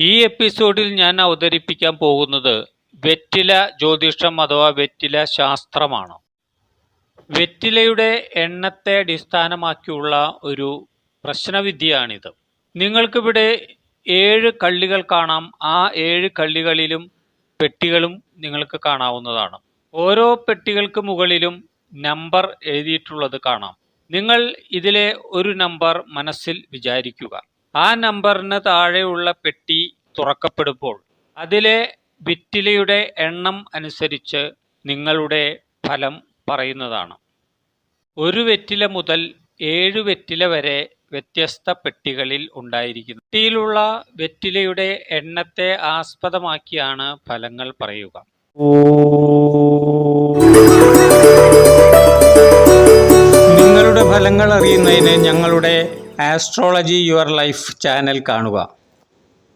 ഈ എപ്പിസോഡിൽ ഞാൻ അവതരിപ്പിക്കാൻ പോകുന്നത് വെറ്റില ജ്യോതിഷം അഥവാ വെറ്റില ശാസ്ത്രമാണ്. വെറ്റിലയുടെ എണ്ണത്തെ അടിസ്ഥാനമാക്കിയുള്ള ഒരു പ്രശ്നവിദ്യയാണിത്. നിങ്ങൾക്കിവിടെ ഏഴ് കള്ളികൾ കാണാം. ആ ഏഴ് കള്ളികളിലും പെട്ടികളും നിങ്ങൾക്ക് കാണാവുന്നതാണ്. ഓരോ പെട്ടികൾക്ക് മുകളിലും നമ്പർ എഴുതിയിട്ടുള്ളത് കാണാം. നിങ്ങൾ ഇതിലെ ഒരു നമ്പർ മനസ്സിൽ വിചാരിക്കുക. ആ നമ്പറിന് താഴെയുള്ള പെട്ടി തുറക്കപ്പെടുമ്പോൾ അതിലെ വിറ്റിലയുടെ എണ്ണം അനുസരിച്ച് നിങ്ങളുടെ ഫലം പറയുന്നതാണ്. ഒരു വെറ്റില മുതൽ ഏഴ് വെറ്റില വരെ വ്യത്യസ്ത പെട്ടികളിൽ ഉണ്ടായിരിക്കുന്നു. പെട്ടിയിലുള്ള വെറ്റിലയുടെ എണ്ണത്തെ ആസ്പദമാക്കിയാണ് ഫലങ്ങൾ പറയുക. നിങ്ങളുടെ ഫലങ്ങൾ അറിയുന്നതിന് ഞങ്ങളുടെ ആസ്ട്രോളജി യുവർ ലൈഫ് ചാനൽ കാണുക.